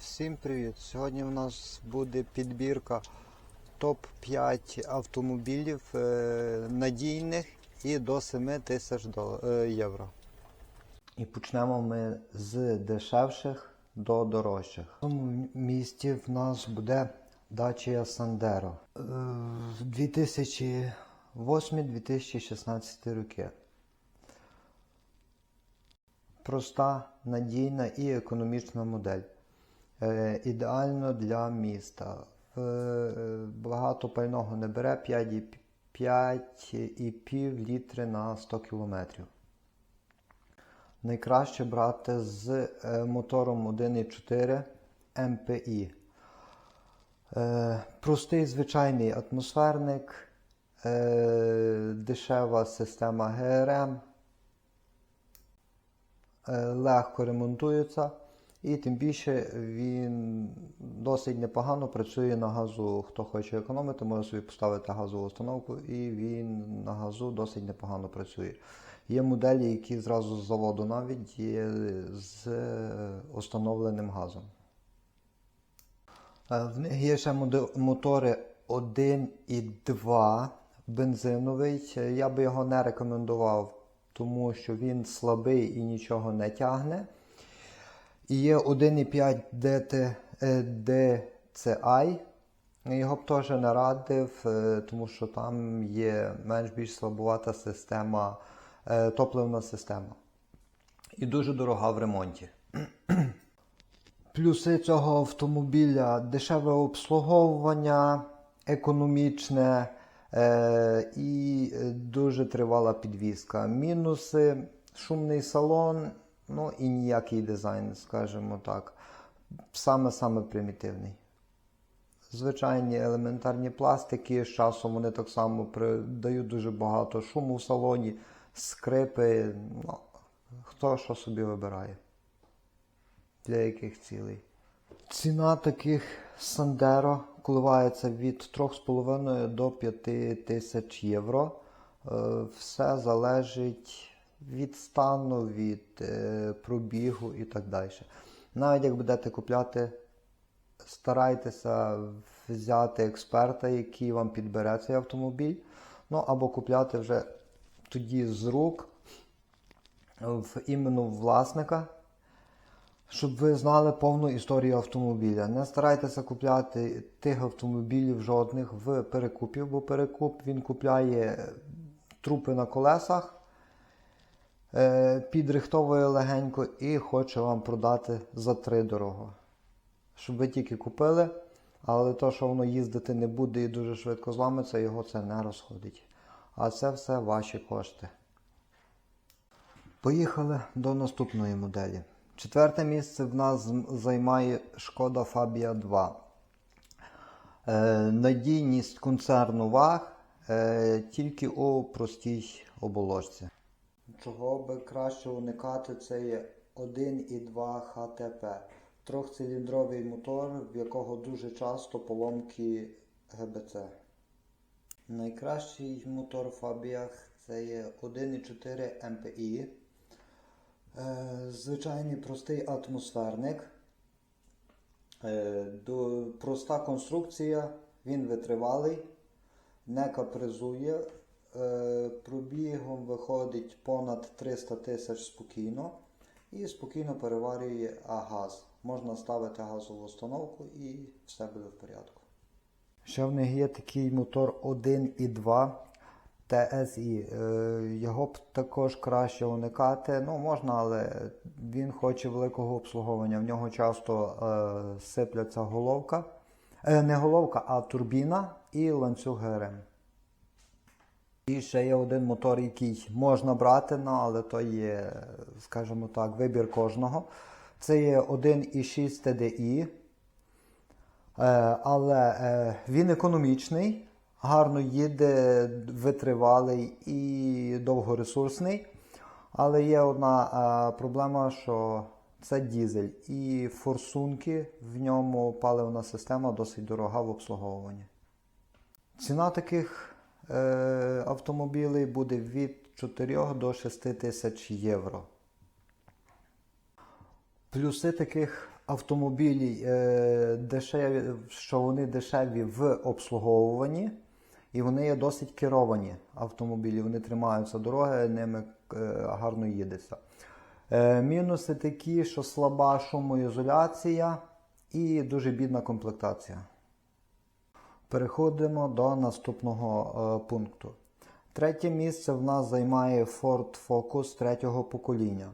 Всім привіт! Сьогодні в нас буде підбірка топ-5 автомобілів е, надійних і до 7 тисяч е, євро. І почнемо ми з дешевших до дорожчих. В цьому місті в нас буде Dacia Sandero. Е, 2008-2016 роки. Проста, надійна і економічна модель. Е, ідеально для міста. Е, багато пального не бере 5,5 літри на 100 км. Найкраще брати з е, мотором 1,4 MPI. Е, простий звичайний атмосферник, е, дешева система ГРМ е, легко ремонтується, і тим більше він досить непогано працює на газу. Хто хоче економити, може собі поставити газову установку, і він на газу досить непогано працює. Є моделі, які зразу з заводу навіть є з е, установленим газом. Е, В них є ще мотори 1 і 2 бензиновий. Е, Я би його не рекомендував, тому що він слабий і нічого не тягне. І є 1,5 DT, е, DCI. Його б теж не радив, е, тому що там є менш більш слабувата система, е, топливна система. І дуже дорога в ремонті. Плюси цього автомобіля дешеве обслуговування, економічне е, і дуже тривала підвізка. Мінуси шумний салон, ну і ніякий дизайн, скажімо так. Саме-саме примітивний. Звичайні елементарні пластики, з часом вони так само придають дуже багато шуму в салоні, скрипи. Ну, хто що собі вибирає для яких цілей. Ціна таких Сандеро коливається від 3,5 до 5 тисяч євро. Е, Все залежить від стану, від е, пробігу і так далі. Навіть як будете купляти, старайтеся взяти експерта, який вам підбере цей автомобіль. Ну або купляти вже тоді з рук в іменно власника, щоб ви знали повну історію автомобіля. Не старайтеся купляти тих автомобілів жодних в перекупів, бо перекуп він купляє трупи на колесах, підрихтовує легенько і хоче вам продати за три дорого. Щоб ви тільки купили, але то, що воно їздити не буде і дуже швидко зламиться, його це не розходить. А це все ваші кошти. Поїхали до наступної моделі. Четверте місце в нас займає Шкода Фабія 2. Е, надійність концерну ВАГ е, тільки у простій оболочці. Чого би краще уникати, це є 1,2 ХТП. Трьохциліндровий мотор, в якого дуже часто поломки ГБЦ. Найкращий мотор в Фабіях це є 1,4 МПІ. Е, Звичайний простий атмосферник. Е, Проста конструкція, він витривалий, не капризує. Е, Пробігом виходить понад 300 тисяч спокійно і спокійно переварює газ. Можна ставити газову установку і все буде в порядку. Ще в них є такий мотор 1,2 TSI. Е, Його б також краще уникати. Ну, можна, але він хоче великого обслуговування. В нього часто е, сипляться головка. Е, не головка, а турбіна і ланцюг ГРМ. І ще є один мотор, який можна брати, ну, але то є, скажімо так, вибір кожного. Це є 1,6 TDI. Е, Але е, він економічний, гарно їде, витривалий і довгоресурсний. Але є одна е, проблема, що це дізель. І форсунки в ньому паливна система досить дорога в обслуговуванні. Ціна таких автомобілей буде від 4 до 6 тисяч євро. Плюси таких автомобілі е, дешеві, що вони дешеві в обслуговуванні, і вони є досить керовані автомобілі. Вони тримаються дороги, ними е, гарно їдеться. Е, мінуси такі, що слаба шумоізоляція і дуже бідна комплектація. Переходимо до наступного е, пункту. Третє місце в нас займає Ford Focus третього покоління.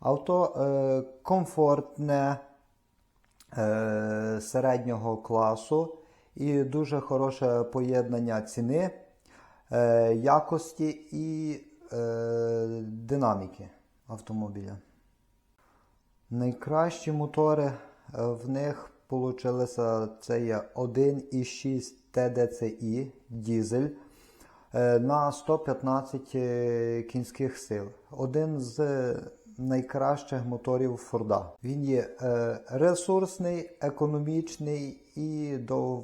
Авто е, комфортне е, середнього класу і дуже хороше поєднання ціни, е, якості і е, динаміки автомобіля. Найкращі мотори е, в них получилися це є 1,6 TDCi дізель е, на 115 е, кінських сил. Один з найкращих моторів Форда. Він є е, ресурсний, економічний і до,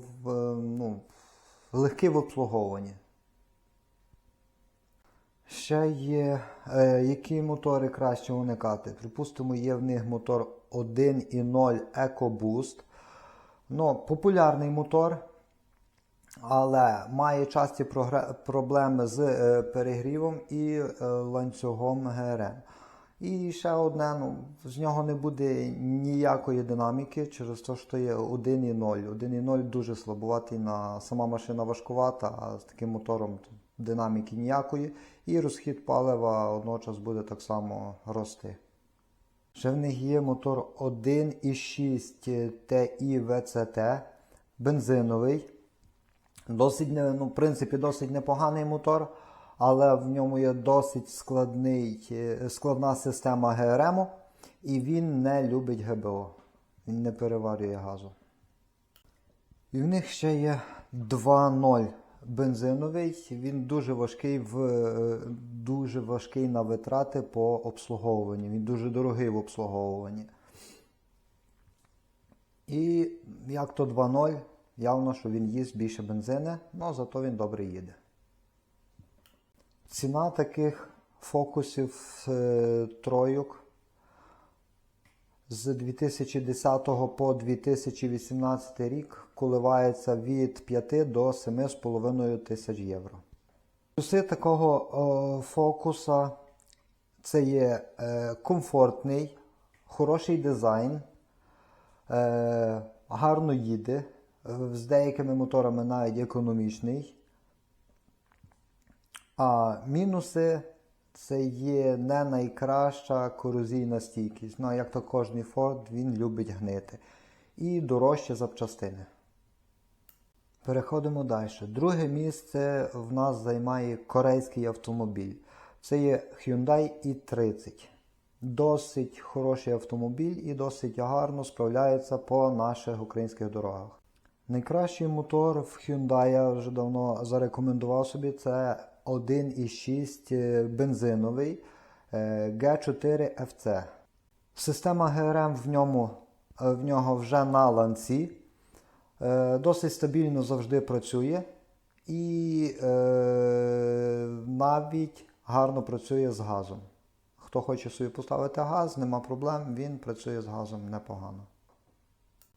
ну, легкий в обслуговуванні. Ще є, е, які мотори краще уникати. Припустимо, є в них мотор 1.0 EcoBoost. Ну, популярний мотор, але має часті проблеми з е, перегрівом і е, ланцюгом ГРМ. І ще одне, ну, з нього не буде ніякої динаміки через те, що є 1.0. 1.0 дуже слабуватий на сама машина важкувата, а з таким мотором динаміки ніякої. І розхід палива одночас буде так само рости. Ще в них є мотор 1.6 TI VCT, бензиновий. Досить, ну, в принципі, досить непоганий мотор, але в ньому є досить складний, е, складна система ГРМ, і він не любить ГБО. Він не переварює газу. І в них ще є 2.0 бензиновий. Він дуже важкий в е, дуже важкий на витрати по обслуговуванню. Він дуже дорогий в обслуговуванні. І як то 2.0, явно, що він їсть більше бензини, але зато він добре їде. Ціна таких фокусів е, тройок з 2010 по 2018 рік коливається від 5 до 7,5 тисяч євро. Плюси такого о, фокуса це є е, комфортний, хороший дизайн, е, гарно їде, е, з деякими моторами навіть економічний. А мінуси це є не найкраща корозійна стійкість. Ну, як то кожний Ford, він любить гнити. І дорожчі запчастини. Переходимо далі. Друге місце в нас займає корейський автомобіль. Це є Hyundai i30. Досить хороший автомобіль і досить гарно справляється по наших українських дорогах. Найкращий мотор в Hyundai я вже давно зарекомендував собі. Це 1,6 бензиновий е, G4 FC. Система ГРМ в, ньому, е, в нього вже на ланці. Е, Досить стабільно завжди працює і е, навіть гарно працює з газом. Хто хоче собі поставити газ, нема проблем, він працює з газом непогано.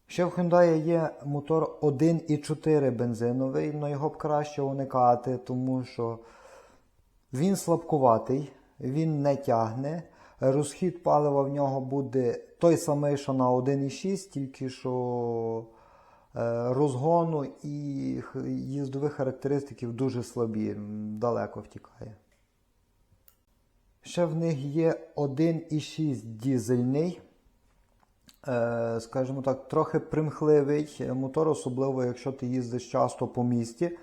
Ще в Hyundai є мотор 1,4 бензиновий, але його б краще уникати, тому що він слабкуватий, він не тягне. Розхід палива в нього буде той самий, що на 1,6, тільки що е, розгону і їздових характеристиків дуже слабі, далеко втікає. Ще в них є 1,6 дізельний, скажімо так, трохи примхливий мотор, особливо якщо ти їздиш часто по місті.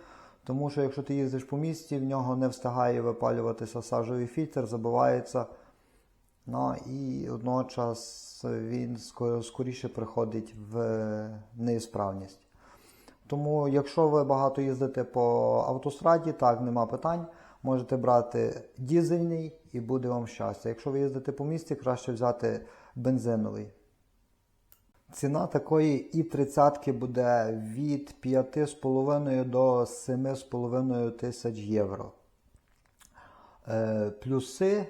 Тому що якщо ти їздиш по місті, в нього не встигає випалюватися сажовий фільтр, забивається. Ну і водночас він скоріше приходить в неісправність. Тому, якщо ви багато їздите по автостраді, так, нема питань. Можете брати дізельний і буде вам щастя. Якщо ви їздите по місті, краще взяти бензиновий. Ціна такої і 30 буде від 5,5 до 7,5 тисяч євро. Е, плюси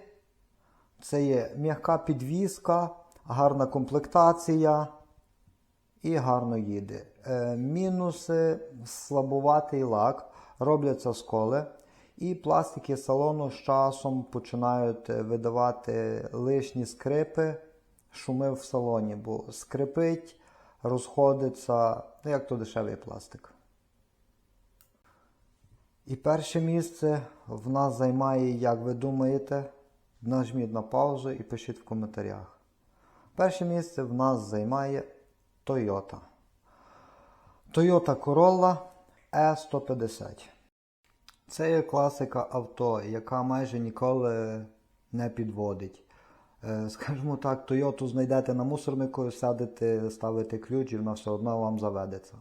це є м'яка підвізка, гарна комплектація, і гарно їде. Е, мінуси слабуватий лак, робляться сколи, і пластики салону з часом починають е, видавати лишні скрипи, шуми в салоні, бо скрипить, розходиться, ну, як то дешевий пластик. І перше місце в нас займає, як ви думаєте, нажміть на паузу і пишіть в коментарях. Перше місце в нас займає Toyota. Toyota Corolla E150. Це є класика авто, яка майже ніколи не підводить. Е, Скажімо так, Toyota знайдете на мусорнику, сядете, ставите ключ і вона все одно вам заведеться.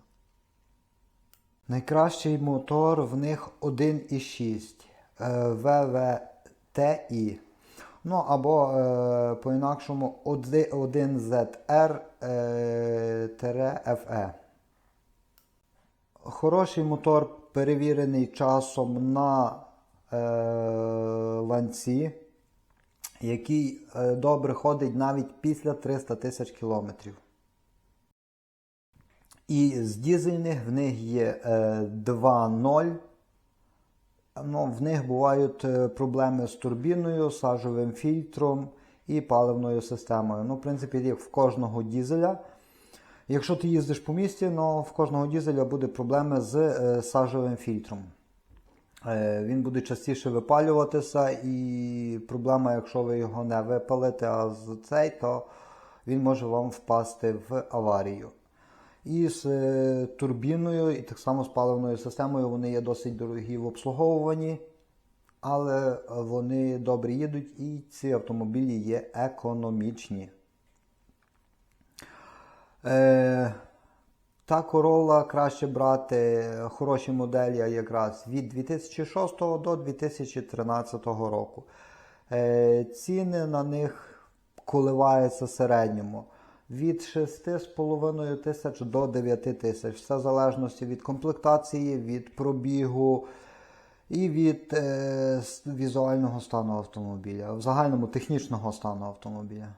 Найкращий мотор в них 1,6 е, ВВТІ. Ну або е, по-інакшому 1ZR е, FE. Хороший мотор перевірений часом на е, ланці, який е, добре ходить навіть після 300 тисяч кілометрів. І з дізельних в них є е, 2.0. Ну, в них бувають е, проблеми з турбіною, сажовим фільтром і паливною системою. Ну, в принципі, як в кожного дізеля. Якщо ти їздиш по місті, ну, в кожного дізеля буде проблеми з е, сажовим фільтром. Е, він буде частіше випалюватися, і проблема, якщо ви його не випалите, а з цей, то він може вам впасти в аварію. І з е, турбіною, і так само з паливною системою вони є досить дорогі в обслуговуванні, але вони добре їдуть і ці автомобілі є економічні. Е, та Corolla краще брати хороші моделі якраз від 2006 до 2013 року. Е, ціни на них коливаються в середньому від 6,5 тисяч до 9 тисяч. Все в залежності від комплектації, від пробігу і від е, візуального стану автомобіля, в загальному технічного стану автомобіля.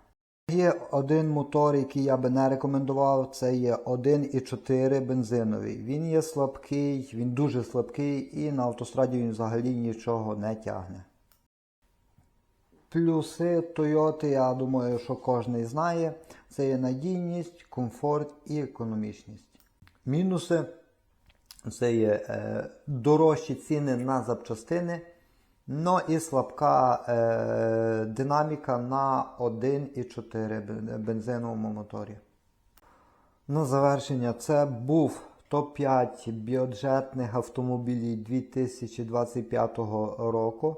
Є один мотор, який я би не рекомендував, це є 1,4 бензиновий. Він є слабкий, він дуже слабкий і на автостраді він взагалі нічого не тягне. Плюси Toyota, я думаю, що кожен знає. Це є надійність, комфорт і економічність. Мінуси це є е, дорожчі ціни на запчастини, но і слабка е, динаміка на 1,4 бензиновому моторі. На завершення, це був топ-5 бюджетних автомобілів 2025 року.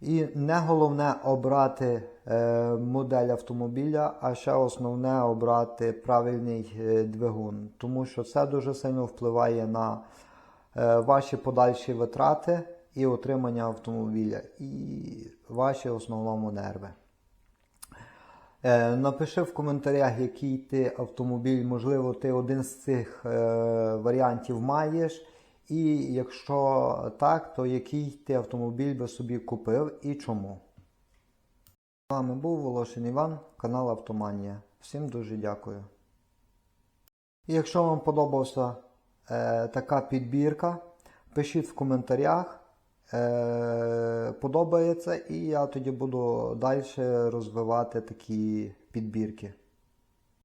І не головне обрати е, модель автомобіля, а ще основне обрати правильний е, двигун, тому що це дуже сильно впливає на е, ваші подальші витрати і отримання автомобіля, і ваші основному нерви. Е, Напиши в коментарях, який ти автомобіль, можливо, ти один з цих е, варіантів маєш. І якщо так, то який ти автомобіль би собі купив і чому. З вами був Волошин Іван, канал Автоманія. Всім дуже дякую. Якщо вам подобався е, така підбірка, пишіть в коментарях. Е, подобається, і я тоді буду далі розвивати такі підбірки.